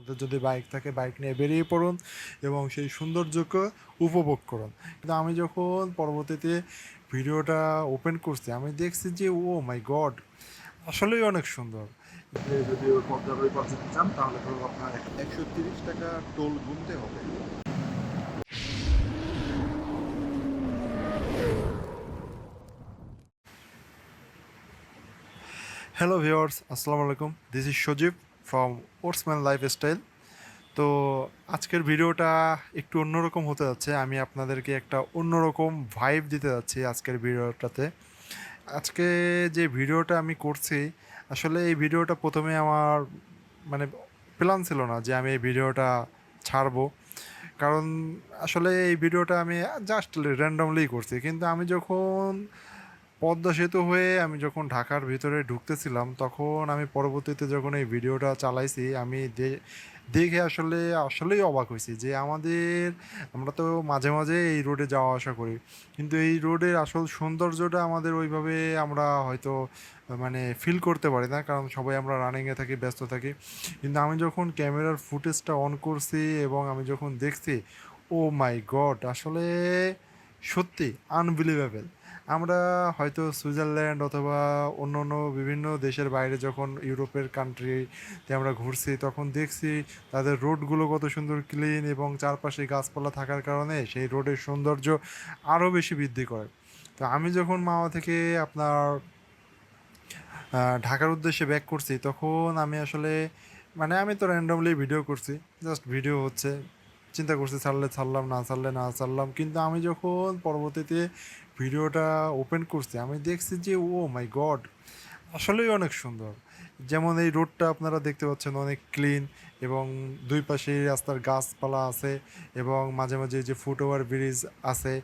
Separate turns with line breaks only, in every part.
আপনাদের যদি বাইক থাকে বাইক নিয়ে বেরিয়ে পড়ুন এবং সেই সৌন্দর্যকে উপভোগ করুন। কিন্তু আমি যখন পরবর্তীতে ভিডিওটা ওপেন করছি আমি দেখছি যে ও মাই গড আসলেই অনেক সুন্দর। যদি পদ্মার ওই পাশে চান তাহলে আপনার
একশো তিরিশ টাকা টোল গুনতে হবে।
হ্যালো ভিওয়ার্স আসসালামু আলাইকুম। This is Sajib from Oatsman lifestyle তো আজকের ভিডিওটা একটু অন্যরকম হতে যাচ্ছে। আমি আপনাদেরকে একটা অন্যরকম ভাইব দিতে যাচ্ছি আজকের ভিডিওটাতে। আজকে যে ভিডিওটা আমি করছি, আসলে এই ভিডিওটা প্রথমে আমার মানে প্ল্যান ছিল না যে আমি এই ভিডিওটা ছাড়বো। কারণ আসলে এই ভিডিওটা আমি জাস্ট র্যান্ডমলি করছি। কিন্তু আমি যখন পদ্মা সেতু হয়ে আমি যখন ঢাকার ভিতরে ঢুকতেছিলাম, তখন আমি পরবর্তীতে যখন এই ভিডিওটা চালাইছি, আমি দেখে আসলে, আসলেই অবাক হয়েছি যে আমাদের, আমরা তো মাঝে মাঝে এই রোডে যাওয়া আসা করি। কিন্তু এই রোডের আসল সৌন্দর্যটা আমাদের ওইভাবে আমরা হয়তো মানে ফিল করতে পারি না, কারণ সবাই আমরা রানিংয়ে থাকি, ব্যস্ত থাকি। কিন্তু আমি যখন ক্যামেরার ফুটেজটা অন করছি এবং আমি যখন দেখছি ও মাই গড আসলে সত্যি আনবিলিভেবল আমরা হয়তো সুইজারল্যান্ড অথবা অন্য অন্য বিভিন্ন দেশের বাইরে যখন ইউরোপের কান্ট্রিতে আমরা ঘুরছি, তখন দেখছি তাদের রোডগুলো কত সুন্দর ক্লিন এবং চারপাশে গাছপালা থাকার কারণে সেই রোডের সৌন্দর্য আরও বেশি বৃদ্ধি করে। তো আমি যখন মাওয়া থেকে আপনার ঢাকার উদ্দেশ্যে ব্যাক করছি, তখন আমি আসলে মানে আমি তো র্যান্ডমলি ভিডিও করছি জাস্ট ভিডিও হচ্ছে, চিন্তা করছি ছাড়লে ছাড়লাম, না ছাড়লে না ছাড়লাম, কিন্তু আমি যখন পরবর্তীতে ভিডিওটা ওপেন করছি, আমি দেখছি যে ও মাই গড আসলেই অনেক সুন্দর। যেমন এই রোডটা আপনারা দেখতে পাচ্ছেন অনেক ক্লিন এবং দুই পাশে রাস্তার গাছপালা আছে এবং মাঝে মাঝে যে ফুটওভার ব্রিজ আছে।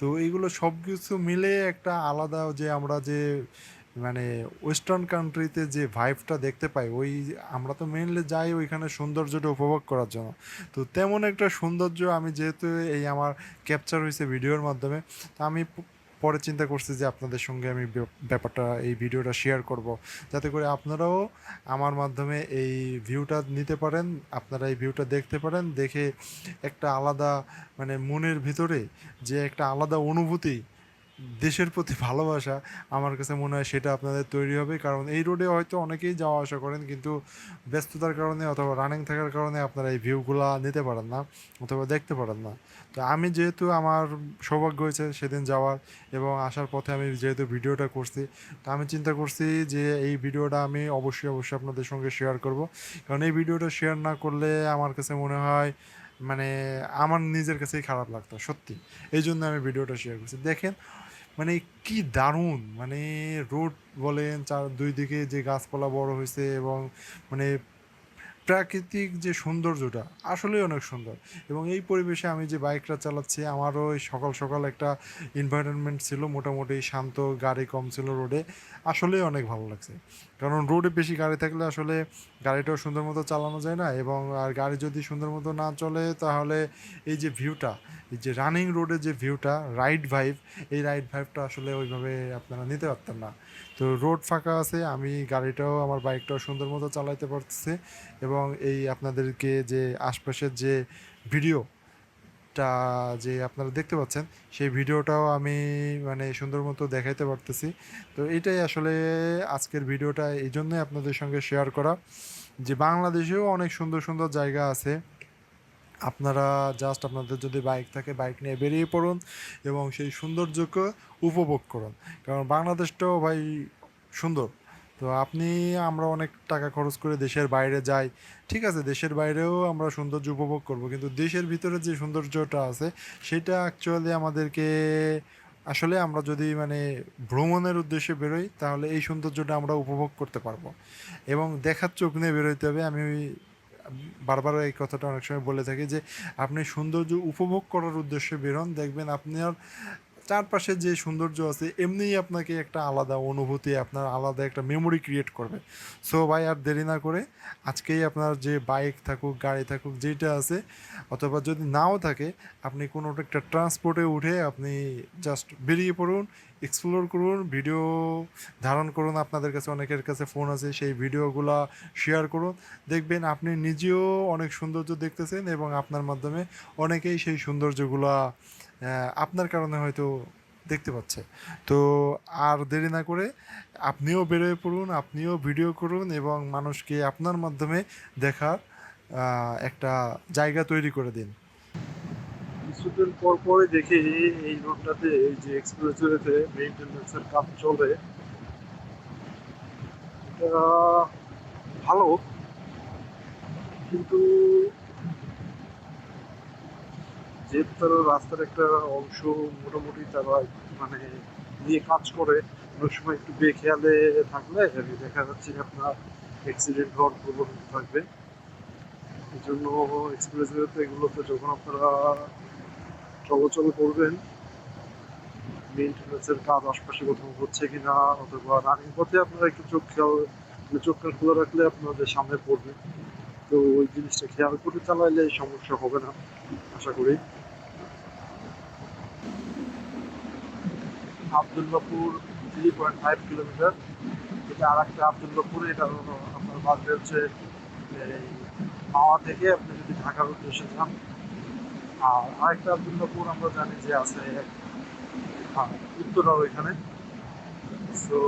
তো এইগুলো সব কিছু মিলে একটা আলাদা যে আমরা যে মানে ওয়েস্টার্ন কান্ট্রিতে যে ভাইবটা দেখতে পাই, ওই আমরা তো মেনলি যাই ওইখানে সৌন্দর্যটা উপভোগ করার জন্য। তো তেমন একটা সৌন্দর্য আমি যেহেতু এই আমার ক্যাপচার হয়েছে ভিডিওর মাধ্যমে, তো আমি পরে চিন্তা করছি যে আপনাদের সঙ্গে আমি ব্যাপারটা, এই ভিডিওটা শেয়ার করব। যাতে করে আপনারাও আমার মাধ্যমে এই ভিউটা নিতে পারেন, আপনারা এই ভিউটা দেখতে পারেন, দেখে একটা আলাদা মানে মনের ভিতরে যে একটা আলাদা অনুভূতি দেশের প্রতি ভালোবাসা আমার কাছে মনে হয় সেটা আপনাদের তৈরি হবে। কারণ এই রোডে হয়তো অনেকেই যাওয়া আসা করেন কিন্তু ব্যস্ততার কারণে অথবা রানিং থাকার কারণে আপনারা এই ভিউগুলা নিতে পারেন না অথবা দেখতে পারেন না। তো আমি যেহেতু আমার সৌভাগ্য হয়েছে সেদিন যাওয়ার এবং আসার পথে আমি যেহেতু ভিডিওটা করছি, তো আমি চিন্তা করছি যে এই ভিডিওটা আমি অবশ্যই অবশ্যই আপনাদের সঙ্গে শেয়ার করব। কারণ এই ভিডিওটা শেয়ার না করলে আমার কাছে মনে হয় মানে আমার নিজের কাছেই খারাপ লাগতো, সত্যি। এই জন্য আমি ভিডিওটা শেয়ার করছি। দেখেন মানে কি দারুণ মানে রোড বলেন চার দুই দিকে যে গাছপালা বড় হয়েছে এবং মানে প্রাকৃতিক যে সৌন্দর্যটা আসলেই অনেক সুন্দর। এবং এই পরিবেশে আমি যে বাইকটা চালাচ্ছি, আমারও ওই সকাল সকাল একটা এনভায়রনমেন্ট ছিল, মোটামুটি শান্ত, গাড়ি কম ছিল রোডে। আসলেই অনেক ভালো লাগছে। কারণ রোডে বেশি গাড়ি থাকলে আসলে গাড়িটাও সুন্দর মতো চালানো যায় না এবং আর গাড়ি যদি সুন্দর মতো না চলে, তাহলে এই যে ভিউটা এই যে রানিং রোডের যে ভিউটা রাইড ভাইভ এই রাইড ভাইভটা আসলে ওইভাবে আপনারা নিতে পারতেন না। তো রোড ফাঁকা আছে, আমি গাড়িটাও, আমার বাইকটাও সুন্দর মতো চালাইতে পারতেছি এবং এই আপনাদেরকে যে আশপাশের যে ভিডিওটা যে আপনারা দেখতে পাচ্ছেন, সেই ভিডিওটাও আমি মানে সুন্দর মতো দেখাইতে পারতেছি। তো এটাই আসলে আজকের ভিডিওটা, এই জন্যই আপনাদের সঙ্গে শেয়ার করা যে বাংলাদেশেও অনেক সুন্দর সুন্দর জায়গা আছে। আপনারা জাস্ট আপনাদের যদি বাইক থাকে বাইক নিয়ে বেরিয়ে পড়ুন এবং সেই সৌন্দর্যকে উপভোগ করুন। কারণ বাংলাদেশটাও ভাই সুন্দর। তো আপনি, আমরা অনেক টাকা খরচ করে দেশের বাইরে যাই, ঠিক আছে, দেশের বাইরেও আমরা সৌন্দর্য উপভোগ করব, কিন্তু দেশের ভিতরে যে সৌন্দর্যটা আছে, সেটা অ্যাকচুয়ালি আমাদেরকে, আসলে আমরা যদি মানে ভ্রমণের উদ্দেশ্যে বেরোই, তাহলে এই সৌন্দর্যটা আমরা উপভোগ করতে পারব। এবং দেখার চোখ নিয়ে বেরোইতে হবে, আমি বারবার এই কথাটা অনেক সময় বলে থাকি যে, আপনি সৌন্দর্য উপভোগ করার উদ্দেশ্যে বেরোন দেখবেন আপনার চারপাশে যে সৌন্দর্য আছে এমনিই আপনাকে একটা আলাদা অনুভূতি, আপনার আলাদা একটা মেমোরি ক্রিয়েট করবে। সো ভাই, আর দেরি না করে আজকেই আপনার যে বাইক থাকুক, গাড়ি থাকুক, যেটা আছে, অথবা যদি নাও থাকে, আপনি কোনো একটা ট্রান্সপোর্টে উঠে আপনি জাস্ট বেরিয়ে পড়ুন এক্সপ্লোর করুন ভিডিও ধারণ করুন, আপনাদের কাছে, অনেকের কাছে ফোন আছে, সেই ভিডিওগুলো শেয়ার করুন। দেখবেন আপনি নিজেও অনেক সৌন্দর্য দেখতেছেন এবং আপনার মাধ্যমে অনেকেই সেই সৌন্দর্যগুলো আপনার কারণে হয়তো দেখতে পাচ্ছে। তো আর দেরি না করে আপনিও বেরোয় পড়ুন, আপনিও ভিডিও করুন এবং মানুষকে আপনার মাধ্যমে দেখার একটা জায়গা তৈরি করে দিন।
কিছুদিন পর পরে দেখি এই রোডটাতে, এই যে এক্সপ্রেসওয়েতে মেইনটেনেন্সের কাজ চলে। এটা ভালো, কিন্তু যেহেতু তারা রাস্তার একটা অংশ মোটামুটি তারা মানে নিয়ে কাজ করে, অনেক সময় একটু বেখেয়ালে থাকলে দেখা যাচ্ছে যে আপনার অ্যাক্সিডেন্ট হওয়ার প্রবণতা থাকবে। এই জন্য এক্সপ্রেসওয়েতে এগুলোতে যখন আপনারা চলাচল করবেন মেনটেন্যান্সের কাজ আশপাশে কোথাও হচ্ছে কিনা অথবা রানিং পথে আপনারা একটু চোখ খেয়াল চোখ কান খোলা রাখলে আপনাদের সামনে পড়বে। তো ওই জিনিসটা খেয়াল করে চালাইলে সমস্যা হবে না, আশা করি। Abdullapur three point five kilometer এটা আর একটা আবদুল্লাপুর, এটা আপনার বাজবে হচ্ছে মাওয়া থেকে আপনি যদি ঢাকার উদ্দেশ্যে যান আর আরেকটা আবদুল্লাপুর আমরা জানি যে আছে আহ, উত্তরার ওইখানে। সো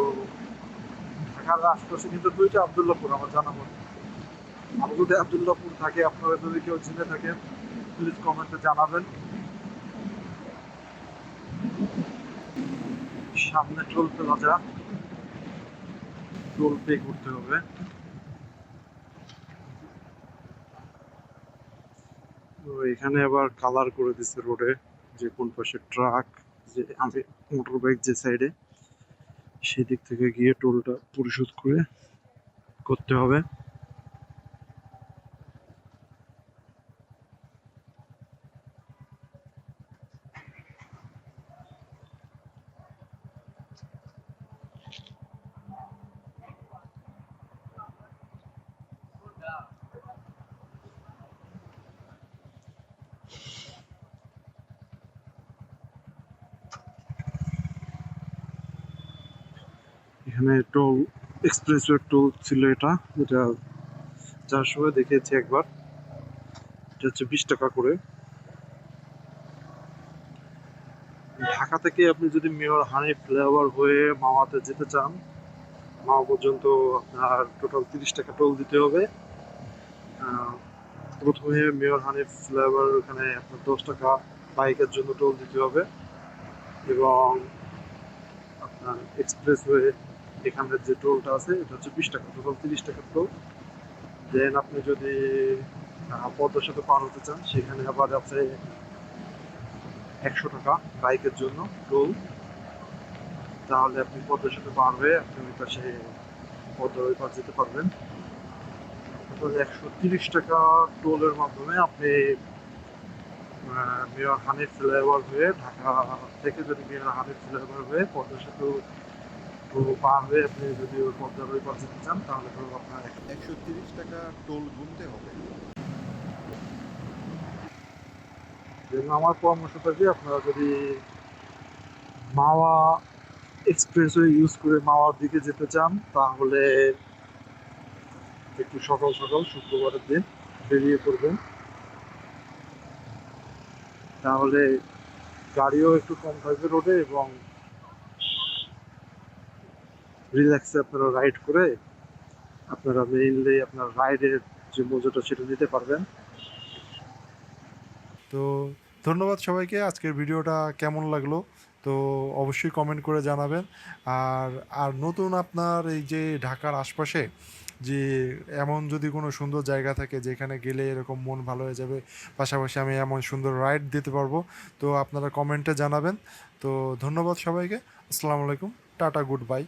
ঢাকার আশপাশে কিন্তু দুইটা আবদুল্লাপুর আমার জানা মতো। আমার যদি আবদুল্লাপুর থাকে আপনারা যদি কেউ জেনে থাকেন প্লিজ কমেন্টে জানাবেন। সামনে টোল প্লাজা। টোল পে করতে হবে। এখানে আবার কালার করে দিছে রোডে যে কোন পাশে ট্রাক যে আমি মোটর বাইক যে সাইডে সেদিক থেকে গিয়ে টোলটা পরিশোধ করে করতে হবে। এখানে টোল এক্সপ্রেসওয়ে টোল ছিল এটা, যেটা যার সময় দেখেছি একবার। এটা হচ্ছে বিশ টাকা করে। ঢাকা থেকে আপনি যদি মেয়র হানি ফ্লেভার হয়ে মাওয়াতে যেতে চান মাওয়া পর্যন্ত আপনার টোটাল তিরিশ টাকা টোল দিতে হবে। প্রথমে মেয়র হানি ফ্লেভার ওখানে আপনার দশ টাকা বাইকের জন্য টোল দিতে হবে এবং আপনার এক্সপ্রেসওয়ে এখানের যে টোলটা আছে, এটা হচ্ছে বিশ টাকা টোটাল তিরিশ টাকার টোল। দেন আপনি যদি পদ্মার সাথে পার হতে চান, সেখানে আবার আছে একশো টাকা বাইকের জন্য টোল। তাহলে আপনি পদ্মার সাথে পার হয়ে আপনি ওই পাশে পদ্মার ওই পার যেতে পারবেন। একশো তিরিশ টাকা টোলের মাধ্যমে আপনি মেয়র হানিফ ফ্লাইওভার হয়ে ঢাকা থেকে যদি মেয়র হানিফ ফ্লাইওভার হয়ে পদ্মা সেতু তো পার হয়ে আপনি যদি ওই পদ্মার ওই পার যেতে চান তাহলে তো আপনার
একশো তিরিশ টাকা টোল গুনতে হবে।
আমার পরামর্শ থাকবে আপনারা যদি মাওয়া এক্সপ্রেসওয়ে ইউজ করে মাওয়ার দিকে যেতে চান তাহলে একটু সকাল সকাল শুক্রবারের দিন বেরিয়ে পড়বেন। তাহলে গাড়িও একটু কম থাকবে রোডে এবং রিল্যাক্সে আপনারা রাইড করে আপনারা মেইনলি আপনার রাইডের যে মজাটা সেটা নিতে পারবেন।
তো ধন্যবাদ সবাইকে, আজকের ভিডিওটা কেমন লাগল? তো অবশ্যই কমেন্ট করে জানাবেন। আর আর নতুন আপনার এই যে ঢাকার আশপাশে যে এমন যদি কোনো সুন্দর জায়গা থাকে যেখানে গেলে এরকম মন ভালো হয়ে যাবে, পাশাপাশি আমি এমন সুন্দর রাইড দিতে পারব, তো আপনারা কমেন্টে জানাবেন। তো ধন্যবাদ সবাইকে, আসসালামু আলাইকুম, টাটা গুড বাই